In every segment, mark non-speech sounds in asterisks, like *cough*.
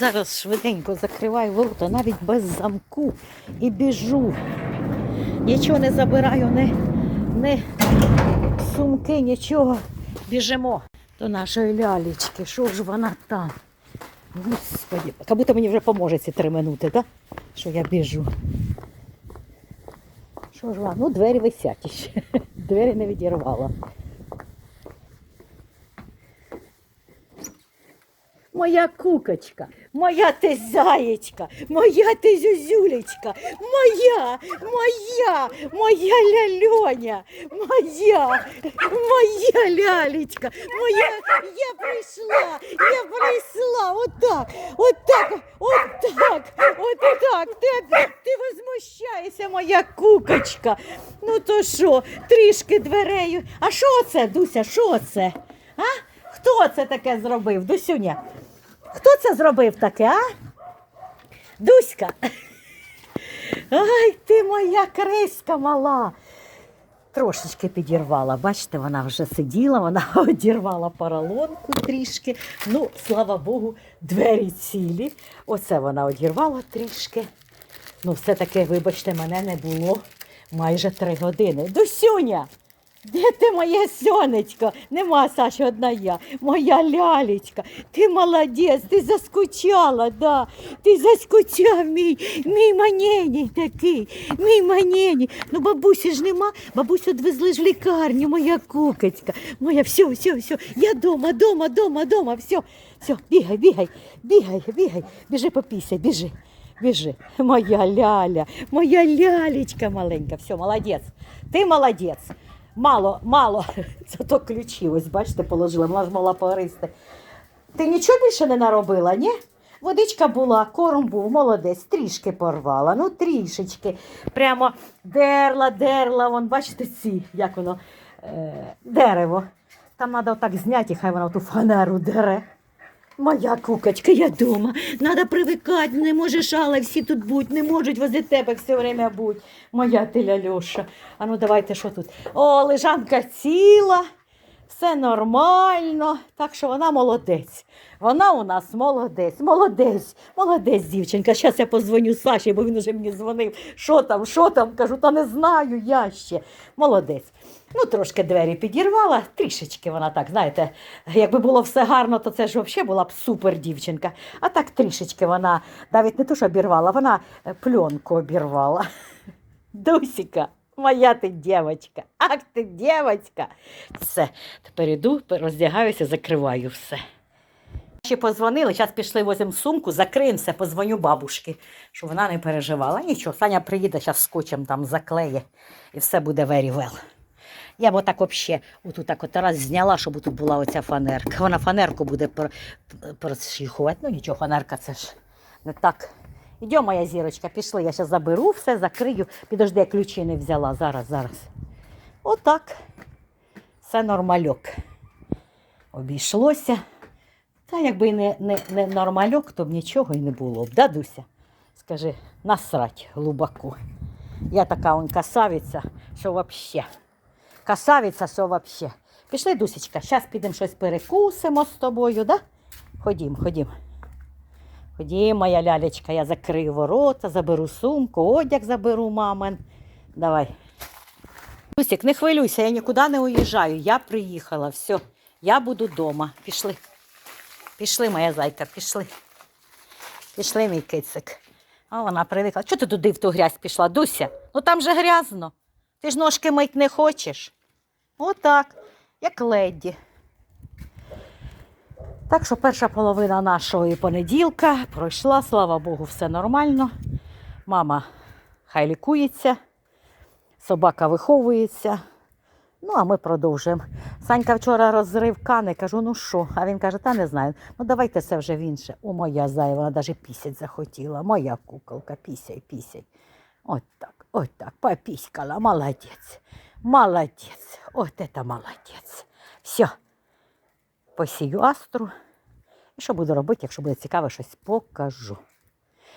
Зараз швиденько закриваю ворота, навіть без замку і біжу. Нічого не забираю, не, не сумки, нічого. Біжимо до нашої лялечки. Що ж вона там? Господи, як будто мені вже поможе ці три минути, так? Що я біжу. Що ж вона? Ну, двері висять ще. *laughs* Двері не відірвала. Моя кукочка, моя ти заєчка, моя ти зюзюлечка, моя, моя, моя ляльоня, моя, моя лялечка, моя, я прийшла, я прийшла, отак, отак, отак, отак, ти, ти возмущаєшся, моя кукочка. Ну то що, трішки дверею. А що це, Дуся, що це? А? Хто це таке зробив, Дусюня? Хто це зробив таке, а? Дуська. Ай, ти моя криська мала. Трошечки підірвала. Бачите, вона вже сиділа, вона *laughs* одірвала поролонку трішки. Ну, слава Богу, двері цілі. Оце вона одірвала трішки. Ну, все-таки, вибачте, мене не було майже три години. Дусюня! Де ти моє сонечко? Нема Саші, одна я. Моя лялечка. Ти молодець, ти заскучала, да. Ти заскучав, мій, мій манєній такий, мій манєній. Ну, бабусі ж нема, бабусю відвезли ж в лікарню, моя кукочка. Моя, все, все, все. Я дома, дома, дома, дома, все. Все, бігай, бігай, бігай, бігай, біжи попісяй, біжи. Біжи, моя ляля, моя лялечка маленька. Все, молодець. Ти молодець. Мало, мало. *laughs* Зато ключі, ось бачите, положила, вона ж мала пористи. Ти нічого більше не наробила, ні? Водичка була, корм був, молодець, трішки порвала, ну трішечки. Прямо дерла, дерла, вон, бачите, ці, як воно, е, дерево. Там треба отак зняти, хай воно ту фанеру дере. Моя кукочка, я дома. Надо привикати, не можеш, але всі тут будь, не можуть возле тебе все время бути. Моя ти ляльоша. А ну давайте що тут? О, лежанка ціла, все нормально. Так що вона молодець. Вона у нас молодець, молодець, молодець, дівчинка. Зараз я позвоню Саші, бо він уже мені дзвонив. Що там, що там? Кажу, та не знаю я ще. Молодець. Ну, трошки двері підірвала, трішечки вона так, знаєте, якби було все гарно, то це ж взагалі була б супер дівчинка. А так трішечки вона навіть не то, що обірвала, вона е, пленку обірвала. Дусіка, моя ти дівчинка, ах ти дівчинка. Все, тепер іду, роздягаюся, закриваю все. Ще позвонили, зараз пішли возимо сумку, закриємося, позвоню бабушки, щоб вона не переживала. Нічого, Саня приїде, зараз скотчем там заклеє і все буде very well. Я б отак взагалі отут так от раз зняла, щоб тут була оця фанерка. Вона фанерку буде пр- прошліхувати. Ну нічого, фанерка це ж не так. Ідемо, моя зірочка, пішли. Я зараз заберу все, закрию. Підожди, я ключі не взяла. Зараз, зараз. Отак. Все нормальок. Обійшлося. Та якби не, не, не нормальок, то б нічого і не було б. Да, Дуся? Скажи, насрать глибоко. Я така он касавиця, що взагалі. Касавиця, що взагалі. Пішли, Дусечка, зараз підемо щось перекусимо з тобою, да? Ходім, ходім. Ходім, моя лялечка, я закрию ворота, заберу сумку, одяг заберу мамин. Давай. Дусік, не хвилюйся, я нікуди не уїжджаю. Я приїхала, все, я буду вдома. Пішли. Пішли, моя зайка, пішли. Пішли, мій кицик. А вона привикла. Чого ти туди в ту грязь пішла, Дуся? Ну там же грязно. Ти ж ножки мить не хочеш. Отак, як леді. Так що перша половина нашого понеділка пройшла, слава Богу, все нормально. Мама хай лікується, собака виховується. Ну, а ми продовжуємо. Санька вчора розрив кани, кажу, ну що? А він каже, та не знаю. Ну давайте це вже в інше. О, моя зая, вона навіть пісять захотіла. Моя куколка, пісяй, пісяй. От так, от так, попіськала, молодець. Молодець. От це молодець. Все. Посію астру. І що буду робити, якщо буде цікаво, щось покажу.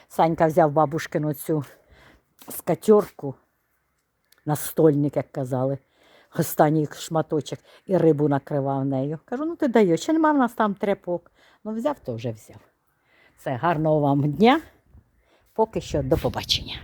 Санька взяв бабушкину цю скатерку, настольник, як казали останній шматочок і рибу накривав нею. Кажу, ну ти даєш, ще нема в нас там тряпок. Ну взяв, то вже взяв. Все, гарного вам дня. Поки що до побачення.